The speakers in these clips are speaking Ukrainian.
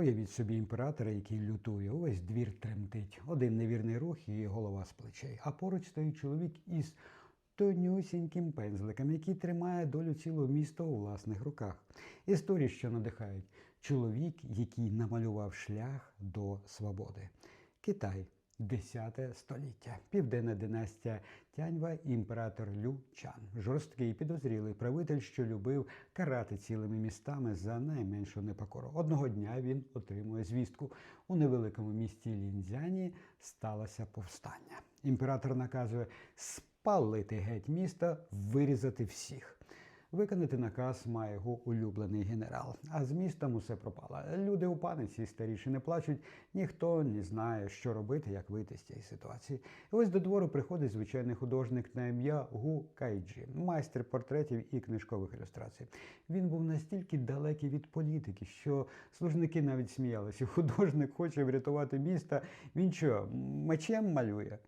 Уявіть собі імператора, який лютує, увесь двір тремтить. Один невірний рух і голова з плечей. А поруч стоїть чоловік із тонюсіньким пензликом, який тримає долю цілого міста у власних руках. Історії, що надихають. Чоловік, який намалював шлях до свободи. Китай. 10 століття. Південна династія Тяньва, імператор Лю Чан. Жорсткий підозрілий правитель, що любив карати цілими містами за найменшу непокору. Одного дня він отримує звістку. У невеликому місті Лінзяні сталося повстання. Імператор наказує спалити геть міста, вирізати всіх. Виконати наказ має його улюблений генерал. А з містом усе пропало. Люди у паниці старіші не плачуть, ніхто не знає, що робити, як вийти з цієї ситуації. І ось до двору приходить звичайний художник на ім'я Гу Кайджі, майстер портретів і книжкових ілюстрацій. Він був настільки далекий від політики, що служники навіть сміялися. Художник хоче врятувати місто. Він що, мечем малює?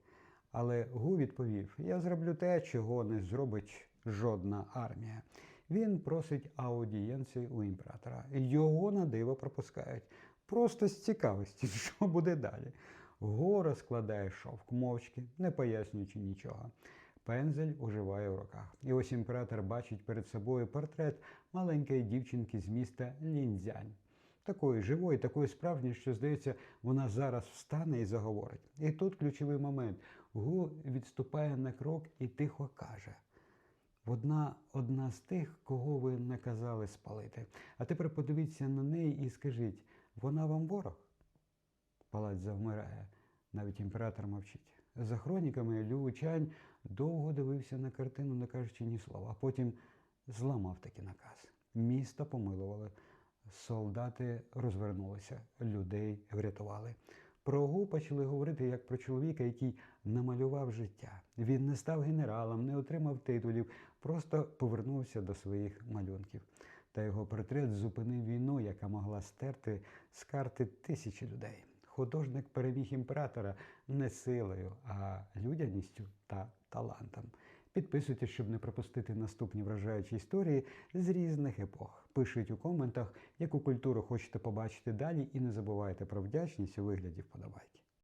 Але Гу відповів: Я зроблю те, чого не зробить жодна армія. Він просить аудієнції у імператора. Його на диво пропускають. Просто з цікавості, що буде далі. Го розкладає шовк мовчки, не пояснюючи нічого. Пензель уживає в руках. І ось імператор бачить перед собою портрет маленької дівчинки з міста Лінзянь такої живої, такої справжньої, що здається, вона зараз встане і заговорить. І тут ключовий момент. Гу відступає на крок і тихо каже. Вона одна з тих, кого ви наказали спалити. А тепер подивіться на неї і скажіть, вона вам ворог? Палац завмирає, навіть імператор мовчить. За хроніками Лю Чань довго дивився на картину, не кажучи ні слова, а потім зламав такий наказ. Місто помилували. Солдати розвернулися, людей врятували. Про Гу почали говорити як про чоловіка, який намалював життя. Він не став генералом, не отримав титулів, просто повернувся до своїх малюнків. Та його портрет зупинив війну, яка могла стерти з карти тисячі людей. Художник переміг імператора не силою, а людяністю та талантом. Підписуйтесь, щоб не пропустити наступні вражаючі історії з різних епох. Пишіть у коментах, яку культуру хочете побачити далі, і не забувайте про вдячність у вигляді вподобайки.